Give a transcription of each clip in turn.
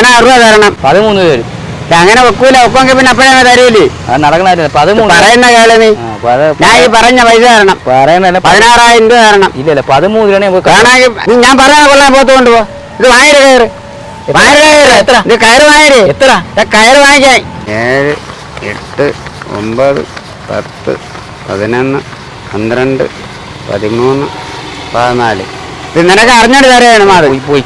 രൂപ തരണം. പതിമൂന്ന് പേര്. അങ്ങനെ വെക്കൂല. വെക്കുമെങ്കിൽ പിന്നെ അപ്പോഴേ തരൂലേ? അത് നടക്കണ പതിമൂന്ന് പറയുന്ന കേള നീ. ഞാൻ ഈ പറഞ്ഞ പൈസ തരണം. പറയുന്ന പതിനാറായിരം രൂപ തരണം. ഇല്ല ഇല്ല പതിമൂന്ന് രൂപ ഞാൻ പറയാൻ കൊള്ളാൻ പോത്ത് കൊണ്ടുപോ. ഇത് വായര കയറ്. വായര കയറ്. എത്ര? ഇത് കയറ് വായര്. എത്ര? ഇത് കയറ് വാങ്ങിക്കാൻ. ഏഴ് എട്ട് ഒമ്പത് പത്ത് പതിനൊന്ന് പന്ത്രണ്ട് പതിമൂന്ന് പതിനാല്. ഇത് നിനക്ക് അറിഞ്ഞിട്ട് തരാണ് മാറി പോയി.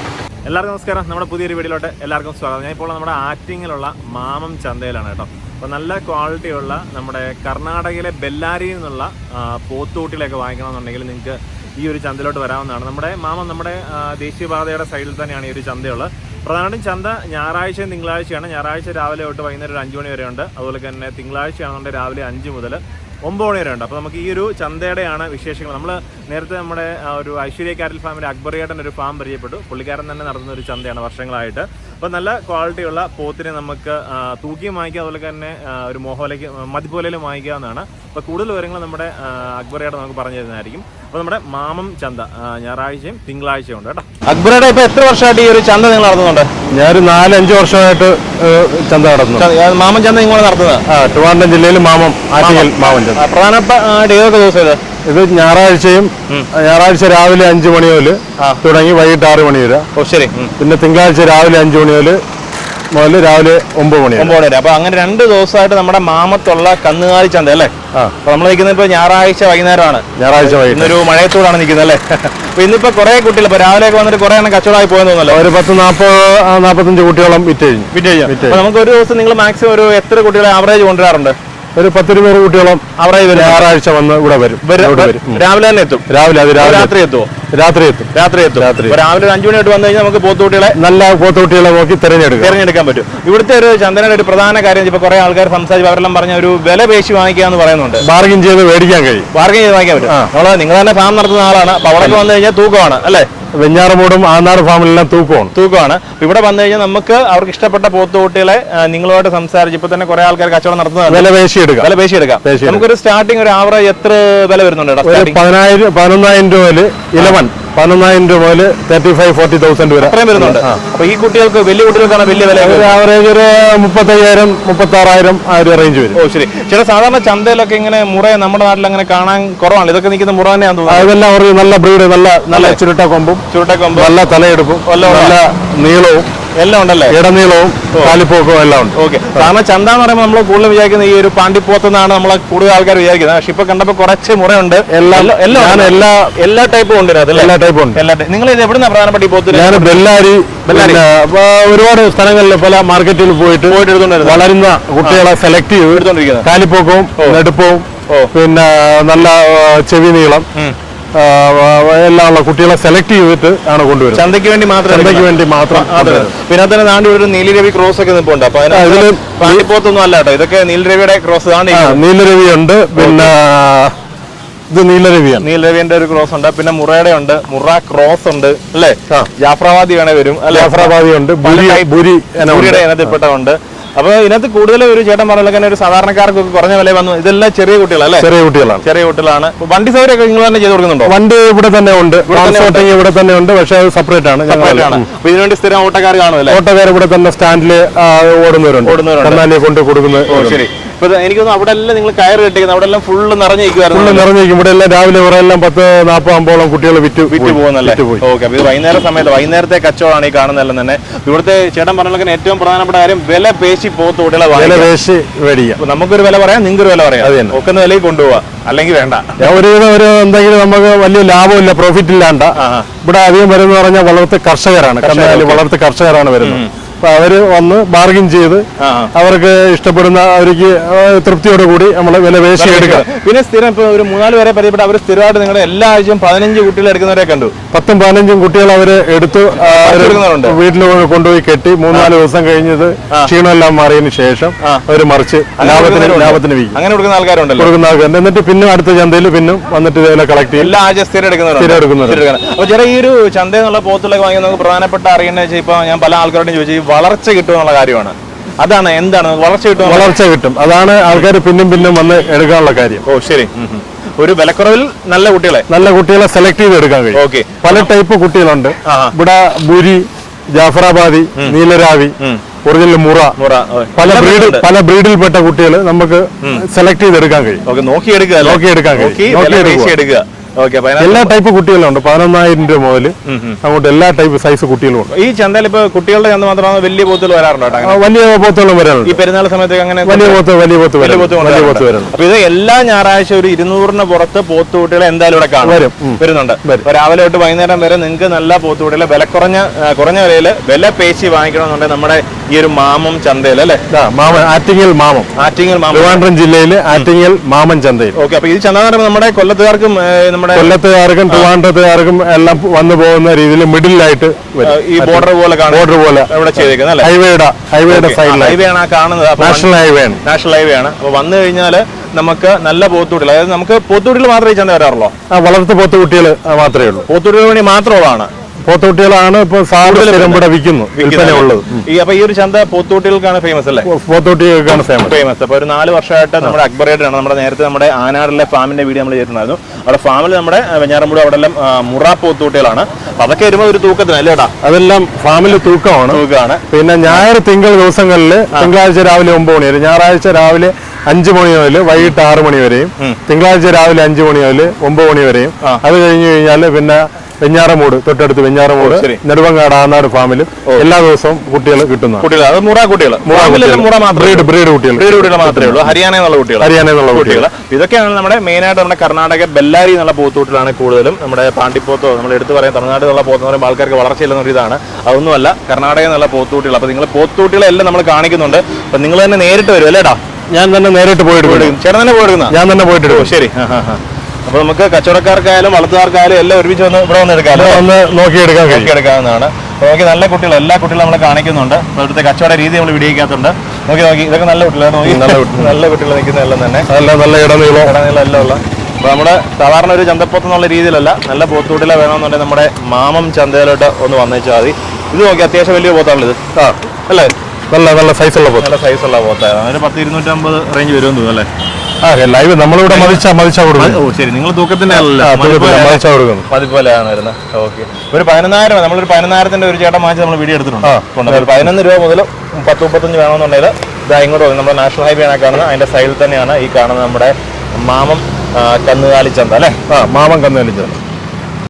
എല്ലാവർക്കും നമസ്കാരം. നമ്മുടെ പുതിയൊരു വീഡിയോയിലോട്ട് എല്ലാവർക്കും സ്വാഗതം. ഞാൻ ഇപ്പോൾ നമ്മുടെ ആറ്റിങ്ങിലുള്ള മാമം ചന്തയിലാണ് കേട്ടോ. അപ്പോൾ നല്ല ക്വാളിറ്റിയുള്ള നമ്മുടെ കർണാടകയിലെ ബെല്ലാരിയിൽ നിന്നുള്ള പോത്തൂട്ടിലൊക്കെ വാങ്ങിക്കണമെന്നുണ്ടെങ്കിൽ നിങ്ങൾക്ക് ഈ ഒരു ചന്തയിലോട്ട് വരാവുന്നതാണ്. നമ്മുടെ മാമം നമ്മുടെ ദേശീയപാതയുടെ സൈഡിൽ തന്നെയാണ് ഈ ഒരു ചന്തയുള്ളത്. പ്രധാനമായിട്ടും ചന്ത ഞായറാഴ്ചയും തിങ്കളാഴ്ചയാണ്. ഞായറാഴ്ച രാവിലെ തൊട്ട് വൈകുന്നേരം ഒരു അഞ്ച് മണി വരെ ഉണ്ട്. അതുപോലെ തന്നെ തിങ്കളാഴ്ചയാണെന്നുണ്ടെങ്കിൽ രാവിലെ അഞ്ച് മുതൽ ഒമ്പത് മണി വരെ ഉണ്ട്. അപ്പോൾ നമുക്ക് ഈ ഒരു ചന്തയുടെയാണ് വിശേഷങ്ങൾ. നമ്മൾ നേരത്തെ നമ്മുടെ ഒരു ഐശ്വര്യ കാരൽ ഫാമിലെ അക്ബറിയേട്ടൻ ഒരു ഫാം പരിചയപ്പെട്ടു. പുള്ളിക്കാരൻ തന്നെ നടത്തുന്ന ഒരു ചന്തയാണ് വർഷങ്ങളായിട്ട്. അപ്പോൾ നല്ല ക്വാളിറ്റിയുള്ള പോത്തിനെ നമുക്ക് തൂക്കിയും വാങ്ങിക്കുക അതുപോലെ തന്നെ ഒരു മോഹോലയ്ക്ക് മതിപ്പോലയിലും എന്നാണ്. അപ്പോൾ കൂടുതൽ വിവരങ്ങൾ നമ്മുടെ അക്ബറിയേട്ടൻ നമുക്ക് പറഞ്ഞു തരുന്നതായിരിക്കും. അപ്പോൾ നമ്മുടെ മാമം ചന്ത ഞായറാഴ്ചയും തിങ്കളാഴ്ചയും ഉണ്ട് കേട്ടോ. അക്ബറേടെ ഇപ്പോൾ എത്ര വർഷമായിട്ട് ഈ ഒരു ചന്ത നിങ്ങൾ നടത്തുന്നുണ്ട്? ഞാനൊരു നാലഞ്ച് വർഷമായിട്ട് ചന്ത നടത്തുന്നു. മാമം മാമൻ ചന്ത നിങ്ങൾ നടത്തുന്നത്? ട്രിവാൻഡം ട്രിവാൻഡ്രം ജില്ലയിൽ മാമം ആറ്റിങ്ങൽ മാമൻ ചന്ത. പ്രധാനപ്പെട്ട ഏതൊക്കെ ദിവസം ഇത് ഇത് ഞായറാഴ്ചയും ഞായറാഴ്ച രാവിലെ അഞ്ചു മണി മുതൽ തുടങ്ങി വൈകിട്ട് ആറ് മണി വരെ. ഓ ശരി. പിന്നെ തിങ്കളാഴ്ച രാവിലെ അഞ്ചു മണി മുതൽ മുതൽ രാവിലെ ഒമ്പത് മണി ഒമ്പത് മണി വരെ. അപ്പൊ അങ്ങനെ രണ്ട് ദിവസമായിട്ട് നമ്മുടെ മാമത്തുള്ള കന്നുകാലി ചന്ത അല്ലേ. അപ്പൊ നമ്മൾ നിൽക്കുന്ന ഇപ്പൊ ഞായറാഴ്ച വൈകുന്നേരമാണ്. ഞായറാഴ്ച വൈകുന്നേരം ഒരു മഴയത്തോടാണ് നിൽക്കുന്നത് അല്ലേ? അപ്പൊ ഇന്നിപ്പോ കുറെ കുട്ടികൾ ഇപ്പൊ രാവിലെ ഒക്കെ വന്നിട്ട് കുറെ എണ്ണം കച്ചവടമായി പോയെന്ന് തോന്നുന്നല്ലോ ഒരു പത്ത് നാൽപ്പത് നാൽപ്പത്തഞ്ച് കുട്ടികളും വിറ്റ് കഴിഞ്ഞു. വിറ്റ് കഴിഞ്ഞു. നമുക്ക് ഒരു ദിവസം നിങ്ങൾ മാക്സിമം ഒരു എത്ര കുട്ടികളെ ആവറേജ് കൊണ്ടുവരാറുണ്ട്? ഒരു പത്തിരുന്നൂറ് കുട്ടികളും അവിടെ ഞായറാഴ്ച വന്ന് ഇവിടെ വരും. രാവിലെ തന്നെ എത്തും. രാവിലെ അത് രാവിലെ രാത്രി എത്തുമോ രാത്രി എത്തും. രാത്രി എത്തും. രാത്രി. രാവിലെ അഞ്ചു മണി തൊട്ട് വന്നു കഴിഞ്ഞാൽ നമുക്ക് പോത്തുകുട്ടികളെ നല്ല പോത്തുകുട്ടികളെ നോക്കി തിരഞ്ഞെടുക്കാം. തിരഞ്ഞെടുക്കാൻ പറ്റും. ഇവിടുത്തെ ഒരു ചന്ദനയുടെ ഒരു പ്രധാന കാര്യം ഇപ്പൊ കുറെ ആൾക്കാർ സംസാരിച്ച് അവരെല്ലാം പറഞ്ഞ ഒരു വില പേശി വാങ്ങിക്കുക എന്ന് പറയുന്നുണ്ട്. ബാർഗിൻ ചെയ്ത് മേടിക്കാൻ കഴിയും. ബാർഗിൻ ചെയ്ത് വാങ്ങിക്കാൻ പറ്റും. നിങ്ങൾ തന്നെ ഫാം നടത്തുന്ന ആളാണ്. അപ്പൊ അവിടെ വന്നു കഴിഞ്ഞാൽ തൂക്കമാണ് അല്ലേ? വെഞ്ഞാറമൂടും ആനാട് ഫാമിലെല്ലാം തൂക്കമാണ് തൂക്കമാണ് ഇവിടെ വന്നു കഴിഞ്ഞാൽ നമുക്ക് അവർക്ക് ഇഷ്ടപ്പെട്ട പോത്തുകുട്ടികളെ നിങ്ങളുമായിട്ട് സംസാരിച്ച് ഇപ്പൊ തന്നെ കുറെ ആൾക്കാർ കച്ചവടം നടത്തുന്നതാണ്. വില പേശി എടുക്കാം. വില പേശി എടുക്കാം. നമുക്കൊരു സ്റ്റാർട്ടിംഗ് ഒരു ആവറേജ് എത്ര വില വരുന്നുണ്ട് പതിനായിരം പതിനൊന്നായിരം രൂപയിൽ ഇലവൻ പതിനൊന്നായിരം രൂപ മുതൽ തേർട്ടി ഫൈവ് ഫോർട്ടി തൗസൻഡ് വരെ. അത്രയും വരുന്നുണ്ട്. അപ്പോൾ അപ്പൊ ഈ കുട്ടികൾക്ക് വലിയ കുട്ടികൾക്കാണ് വലിയ വില ആവറേജ് ഒരു മുപ്പത്തയ്യായിരം മുപ്പത്തി ആറായിരം ആ ഒരു റേഞ്ച് വരും. ഓ ശരി. ചില സാധാരണ ചന്തയിലൊക്കെ ഇങ്ങനെ മുറ നമ്മുടെ നാട്ടിൽ അങ്ങനെ കാണാൻ കുറവാണ്. ഇതൊക്കെ നിൽക്കുന്ന മുറ തന്നെയാണ് തോന്നുന്നു. അതെല്ലാം ഒരു നല്ല ബ്രീഡ് നല്ല നല്ല ചുരുട്ട കൊമ്പും ചുരുട്ടക്കൊമ്പ്. നല്ല തലയെടുപ്പും നല്ല നീളവും എല്ലാം ഉണ്ടല്ലേ? ഇടനീളവും കാലിപ്പോക്കും എല്ലാം ഉണ്ട്. ഓക്കെ. കാരണം ചന്ത എന്ന് പറയുമ്പോൾ നമ്മൾ കൂടുതൽ വിചാരിക്കുന്ന ഈ ഒരു പാണ്ടിപ്പോത്ത് എന്നാണ് നമ്മൾ കൂടുതൽ ആൾക്കാർ വിചാരിക്കുന്നത്. പക്ഷെ ഇപ്പൊ കണ്ടപ്പോ കുറച്ച് മുറയുണ്ട്. എല്ലാം എല്ലാം. എല്ലാ എല്ലാ ടൈപ്പും ഉണ്ട്? എല്ലാ ടൈപ്പും ഉണ്ട്. എല്ലാ നിങ്ങൾ ഇത് എവിടുന്ന പ്രധാനപ്പെട്ട ഈ പോത്തിന് ഞാൻ ബെല്ലാരി ഒരുപാട് സ്ഥലങ്ങളിൽ പല മാർക്കറ്റിൽ പോയിട്ട് പോയിട്ട് വളരുന്ന കുട്ടികളെ സെലക്ട് ചെയ്ത് കാലിപ്പോക്കവും നെടുപ്പവും പിന്നെ നല്ല ചെവി നീളം ആ, ആ, എല്ലാം ഉള്ള കുട്ടികളെ സെലക്ട് ചെയ്തിട്ട് ആണ് കൊണ്ടുവരുന്നത്. ചന്തയ്ക്ക് വേണ്ടി മാത്രം ചന്തയ്ക്ക് വേണ്ടി മാത്രം പിന്നെ അതിന് നാണ്ടി ഒരു നീലരവി ക്രോസ് ഒക്കെ നിൽപ്പുണ്ട് അപ്പൊ പാണ്ടിപ്പോത്തൊന്നും അല്ല കേട്ടോ. ഇതൊക്കെ നീലരവിയുടെ ക്രോസ് ആണ് നീലരവി ഉണ്ട് പിന്നെ ഇത് നീലരവിയാണ്. നീലരവിന്റെ ഒരു ക്രോസ് ഉണ്ട്. പിന്നെ മുറയുടെ ഉണ്ട്. മുറ ക്രോസ് ഉണ്ട്. അല്ലേ. ജാഫ്രാബാദി വേണേ വരും. ജാഫ്രാബാദി ഉണ്ട്. ബുരി ബുരി ഉണ്ട്. സൂര്യയുടെ ഇനത്തിൽപ്പെട്ടതുണ്ട് അപ്പൊ ഇതിനകത്ത് കൂടുതൽ ഒരു ചേട്ടൻ പറഞ്ഞ ഒരു സാധാരണക്കാർക്ക് കുറഞ്ഞ വില വന്നു. ഇതെല്ലാം ചെറിയ കുട്ടികളല്ലേ? ചെറിയ കുട്ടികളാണ്. ചെറിയ കുട്ടികളാണ്. വണ്ടി സൗകര്യമൊക്കെ നിങ്ങൾ തന്നെ ചെയ്ത് കൊടുക്കുന്നുണ്ടോ? വണ്ടി ഇവിടെ തന്നെ ഉണ്ട്. ഇവിടെ തന്നെ ഉണ്ട്. പക്ഷേ അത് സെപ്പറേറ്റ് ആണ്. അപ്പൊ ഇതിനുവേണ്ടി സ്ഥിരം ഓട്ടക്കാർ കാണുമല്ലേ ഓട്ടോക്കാർ ഇവിടെ തന്നെ സ്റ്റാൻഡിൽ ഓടുന്നവരുണ്ട്. ഓടുന്നവരുണ്ട്. കൊണ്ട് കൊടുക്കുന്നത് ശരി. ഇപ്പൊ എനിക്കൊന്നും അവിടെ എല്ലാം നിങ്ങൾ കയറ് കെട്ടിക്കുന്നത് അവിടെ എല്ലാം ഫുള്ള് ഫുള്ള് നിറഞ്ഞിരിക്കുവായിരുന്നു നിറഞ്ഞിരിക്കും. ഇവിടെ എല്ലാം രാവിലെ കുറെ എല്ലാം പത്ത് നാൽപ്പത് അമ്പോളം കുട്ടികൾ വിറ്റ് വിറ്റ്. പോകുന്നല്ലേ? ഓക്കെ അപ്പൊ ഇത് വൈകുന്നേര സമയത്ത് വൈകുന്നേരത്തെ കച്ചവടമാണ് ഈ കാണുന്നതെല്ലാം തന്നെ. ഇവിടുത്തെ ചേട്ടൻ പറഞ്ഞ ഏറ്റവും പ്രധാനപ്പെട്ട കാര്യം വില പേശി പോത്ത് കുട്ടികളെ വില പേശി വേശി മേടിക്കാം. അപ്പൊ നമുക്കൊരു വില പറയാം നിങ്ങൾക്ക് ഒരു വില പറയാം. അത് തന്നെ. ഒക്കുന്ന വിലയിൽ കൊണ്ടുപോവാ. അല്ലെങ്കിൽ വേണ്ട. ഒരുവിധം ഒരു എന്തെങ്കിലും നമുക്ക് വലിയ ലാഭമില്ല പ്രോഫിറ്റ് ഇല്ലാണ്ട. ഇവിടെ അധികം വരുന്ന പറഞ്ഞാൽ വളർത്ത് കർഷകരാണ്. വളർത്ത് കർഷകരാണ് വരുന്നത്. അപ്പൊ അവർ വന്ന് ബാർഗിൻ ചെയ്ത്. അവർക്ക് ഇഷ്ടപ്പെടുന്ന അവർക്ക് തൃപ്തിയോടെ കൂടി നമ്മൾ വില വേശി എടുക്കാം പിന്നെ സ്ഥിരം ഇപ്പൊ ഒരു മൂന്നാൽ പേരെ പരിചയപ്പെട്ട അവർ സ്ഥിരമായിട്ട് നിങ്ങളുടെ എല്ലാ ആഴ്ചയും പതിനഞ്ച് കുട്ടികൾ എടുക്കുന്നവരെ കണ്ടു. പത്തും പതിനഞ്ചും കുട്ടികൾ അവർ എടുത്തു. വീട്ടിൽ കൊണ്ടുപോയി കെട്ടി മൂന്നാൽ ദിവസം കഴിഞ്ഞത് ക്ഷീണമെല്ലാം മാറിയതിനു ശേഷം അവർ അവർ മറിച്ച് ലാഭത്തിന്. ലാഭത്തിന് വിൽക്കും. അങ്ങനെ കൊടുക്കുന്ന ആൾക്കാരുണ്ടല്ലോ. കൊടുക്കുന്ന ആൾക്കാരുണ്ട് എന്നിട്ട് പിന്നെ അടുത്ത ചന്തയിൽ പിന്നെ വന്നിട്ട് ഇതേപോലെ കളക്ട് ചെയ്യും. എല്ലാ ആഴ്ച സ്ഥിരം എടുക്കുന്നവരുണ്ട്. അപ്പൊ ചെറിയ ഈ ഒരു ചന്തയെന്നുള്ള പോത്തുള്ള പോത്തുകളൊക്കെ വാങ്ങി നമുക്ക് പ്രധാനപ്പെട്ട അറിയേണ്ടത് വെച്ചാൽ ഇപ്പൊ ഞാൻ പല ആൾക്കാരോടും ചോദിച്ചു വളർച്ച കിട്ടുമെന്നുള്ള കാര്യമാണ്. അതാണ് എന്താണ് വളർച്ച കിട്ടും വളർച്ച കിട്ടും. അതാണ് ആൾക്കാർ പിന്നും പിന്നും വന്ന് എടുക്കാനുള്ള കാര്യം. ഓ ശരി. ഒരു വിലക്കുറവിൽ നല്ല കുട്ടികളെ? നല്ല കുട്ടികളെ സെലക്ട് ചെയ്ത് എടുക്കാൻ കഴിയും. ഓക്കെ. പല ടൈപ്പ് കുട്ടികളുണ്ട്. ഇവിടെ ബുരി ജാഫറാബാദി നീലരാവി ഒറിജിനൽ മുറ. മുറ പല ബ്രീഡ്. പല ബ്രീഡിൽപ്പെട്ട കുട്ടികൾ നമുക്ക് സെലക്ട് ചെയ്തെടുക്കാൻ കഴിയും. നോക്കി നോക്കിയെടുക്കുക നോക്കി നോക്കിയെടുക്കാൻ കഴിയും. നോക്കിയെടുക്കുക. എല്ലാ ടൈപ്പ് കുട്ടികളും ഉണ്ട് പതിനൊന്നായിരം രൂപ മുതൽ അങ്ങോട്ട് എല്ലാ ടൈപ്പ് സൈസ് കുട്ടികളും ഉണ്ട്. ഈ ചന്തയിൽ ഇപ്പൊ കുട്ടികളുടെ ചന്ത മാത്രമാണ് വലിയ പോത്തുകൾ വരാറുണ്ടോ? വലിയ പോത്തുകളും വരാറുണ്ട്. ഈ പെരുന്നാൾ സമയത്ത് അങ്ങനെ വലിയ പോത്ത് വലിയ പോത്ത് വലിയ പോത്ത് വലിയ പോത്ത് വരുന്നു അപ്പൊ ഇത് എല്ലാ ഞായറാഴ്ച ഒരു ഇരുന്നൂറിന് പുറത്ത് പോത്ത് കുട്ടികൾ എന്തായാലും ഇവിടെ കാണും. വരും, വരുന്നുണ്ട്. രാവിലെ തൊട്ട് വൈകുന്നേരം വരെ നിങ്ങൾക്ക് നല്ല പോത്ത് കുട്ടികളെ വില കുറഞ്ഞ കുറഞ്ഞ വിലയിൽ വില പേശി വാങ്ങിക്കണമെന്നുണ്ടെങ്കിൽ നമ്മുടെ ഈ ഒരു മാമം ചന്തയിൽ അല്ലെ? മാമൻ ആറ്റിങ്ങൽ മാമം. ആറ്റിങ്ങൽ മാമം. ട്രിവാൻഡ്രം ജില്ലയിലെ ആറ്റിങ്ങൽ മാമൻ ചന്തയിൽ ഓക്കെ അപ്പൊ ഈ ചന്ത നമ്മുടെ കൊല്ലത്തുകാർക്കും നമ്മുടെ കൊല്ലത്തുകാർക്കും ട്രിവാൻഡ്രത്തുകാർക്കും എല്ലാം വന്നു പോകുന്ന രീതിയിൽ മിഡിലായിട്ട് ഈ ബോർഡർ പോലെ ബോർഡർ പോലെ. ഹൈവേയുടെ ഹൈവേയുടെ ഹൈവേയാണ് ഹൈവേ ആണ് കാണുന്നത്. നാഷണൽ ഹൈവേ ആണ്. നാഷണൽ ഹൈവേ ആണ്. അപ്പൊ വന്നു കഴിഞ്ഞാൽ നമുക്ക് നല്ല പോത്തുകുട്ടികൾ അതായത് നമുക്ക് പോത്തുകുട്ടികൾ മാത്രമേ ചെന്ന് വരാറുള്ളൂ? വളർത്തു പോത്തുകുട്ടികൾ മാത്രമേ ഉള്ളൂ. പോത്തുകുട്ടികൾ വേണ്ടി മാത്രമുള്ളതാണ് പോത്തുകുട്ടികളാണ് ഇപ്പോൾ സാധനം വിൽപ്പനയുള്ളത് ഇവിടെ വിൽക്കുന്നു വിൽപ്പന ഉള്ളത് ഈ അപ്പൊ ഈ ഒരു ചന്ത പോത്തോട്ടികൾക്കാണ് ഫേമസ് അല്ലേ? പോത്തോട്ടികൾക്കാണ് ഫേമസ് ഫേമസ് അപ്പൊ ഒരു നാല് വർഷമായിട്ട് നമ്മുടെ ആണ് നമ്മുടെ നേരത്തെ നമ്മുടെ ആനാടിലെ ഫാമിന്റെ വീഡിയോ നമ്മൾ ചെയ്തിട്ടുണ്ടായിരുന്നു. അവിടെ ഫാമിൽ നമ്മുടെ വെഞ്ഞാറമ്പൂട് അവിടെ എല്ലാം മുറ പോത്തോട്ടികളാണ് അതൊക്കെ വരുമ്പോൾ ഒരു തൂക്കത്തിന് അതെല്ലാം ഫാമിൽ തൂക്കമാണ്. തൂക്കമാണ്. പിന്നെ ഞായർ തിങ്കൾ ദിവസങ്ങളിൽ തിങ്കളാഴ്ച രാവിലെ ഒമ്പത് മണി വരെ ഞായറാഴ്ച രാവിലെ അഞ്ചു മണി മുതൽ വൈകിട്ട് ആറു മണി വരെയും തിങ്കളാഴ്ച രാവിലെ അഞ്ചു മണി മുതൽ ഒമ്പത് മണി വരെയും. അത് കഴിഞ്ഞു കഴിഞ്ഞാൽ പിന്നെ വെഞ്ഞാറമൂട് തൊട്ടടുത്ത് വെഞ്ഞാറമൂട്. നെടുവങ്ങാട് ആനാട് ഫാമിൽ എല്ലാ ദിവസവും കുട്ടികൾ കിട്ടുന്ന കുട്ടികൾ അത് മുറ കുട്ടികൾ ബ്രീഡ് ബ്രീഡ് കുട്ടികൾ ബ്രീഡ് കുട്ടികൾ മാത്രമേ ഉള്ളൂ. ഹരിയാന എന്നുള്ള കുട്ടികൾ ഹരിയാന എന്നുള്ള കുട്ടികൾ കുട്ടികൾ ഇതൊക്കെയാണ് നമ്മുടെ മെയിൻ ആയിട്ട് നമ്മുടെ കർണാടക ബെല്ലാരി എന്നുള്ള പോത്തൂട്ടിലാണ് കൂടുതലും നമ്മുടെ പാണ്ടിപ്പോത്തോ നമ്മൾ എടുത്തു പറയാം തമിഴ്നാട് എന്നുള്ള പോത്ത് എന്ന് പറയുമ്പോൾ ആൾക്കാർക്ക് വളർച്ചയില്ലെന്ന ഒരു ഇതാണ്. അതൊന്നുമല്ല കർണാടക എന്നുള്ള പോത്തൂട്ടികൾ അപ്പൊ നിങ്ങൾ പോത്തൂട്ടികളെല്ലാം നമ്മൾ കാണിക്കുന്നുണ്ട്. അപ്പൊ നിങ്ങൾ തന്നെ നേരിട്ട് വരും അല്ലേടാ ഞാൻ തന്നെ നേരിട്ട് പോയിട്ട്. ചേട്ടൻ തന്നെ പോയെടുക്കുന്ന ഞാൻ തന്നെ പോയിട്ട് ശരി. ആ, അപ്പൊ നമുക്ക് കച്ചവടക്കാർക്കായാലും വളർത്തുകാർക്കായാലും എല്ലാം ഒരുമിച്ച് വന്ന് ഇവിടെ വന്ന് എടുക്കാം നോക്കി നോക്കിയെടുക്കാൻ കഴിയും. എടുക്കാവുന്നതാണ് നോക്കി നല്ല കുട്ടികൾ എല്ലാ കുട്ടികളും നമ്മൾ കാണിക്കുന്നുണ്ട്. ഇവിടുത്തെ കച്ചവട രീതി നമ്മൾ വിടിയിക്കാത്തുണ്ട് നോക്കി നോക്കി ഇതൊക്കെ നല്ല കുട്ടികളാണ് നോക്കി. നല്ല നല്ല കുട്ടികൾ നിൽക്കുന്ന എല്ലാം തന്നെ. നല്ല നല്ല ഇടനീളം. ഇടനീളം എല്ലാം ഉള്ള. അപ്പൊ നമ്മുടെ സാധാരണ ഒരു ചന്തപ്പുറത്ത് എന്നുള്ള രീതിയിലല്ല നല്ല പോത്തൂട്ടില വേണമെന്നുണ്ടെങ്കിൽ നമ്മുടെ മാമം ചന്തയിലോട്ട് ഒന്ന് വന്നേച്ചാൽ മതി. ഇത് നോക്കി അത്യാവശ്യം വലിയ പോത്താണല്ലോ ഇത് ആ. അല്ലേ? നല്ല നല്ല സൈസുള്ള പോത്ത്. നല്ല സൈസുള്ള പോത്തായിരുന്നു അതിന് പത്ത് ഇരുന്നൂറ്റമ്പത് റേഞ്ച് വരുമെന്ന് തോന്നുന്നു അല്ലേ? ലൈവ് നമ്മളിവിടെ മതിച്ചാ മതിച്ചാ കൊടുക്കും ശരി നിങ്ങൾ തൂക്കത്തിന്റെ മതിച്ചാ വരുന്നത് ഓക്കെ. ഒരു പതിനൊന്നായിരം നമ്മളൊരു പതിനൊന്നായിരത്തിന്റെ ഒരു ചേട്ടൻ വാങ്ങിച്ച് നമ്മൾ വീഡിയോ എടുത്തിട്ടുണ്ട്. പതിനൊന്ന് രൂപ മുതൽ പത്ത് മുപ്പത്തഞ്ച് വേണമെന്നുണ്ടെങ്കിൽ ഇതാ ഇങ്ങോട്ട് പോകും നമ്മുടെ നാഷണൽ ഹൈവേ ആണ് കാണുന്നത്. അതിന്റെ സൈഡിൽ തന്നെയാണ് ഈ കാണുന്നത് നമ്മുടെ മാമം കന്നുകാലി ചന്ത അല്ലേ? ആ കന്നുകാലി കന്നുകാലിച്ചത്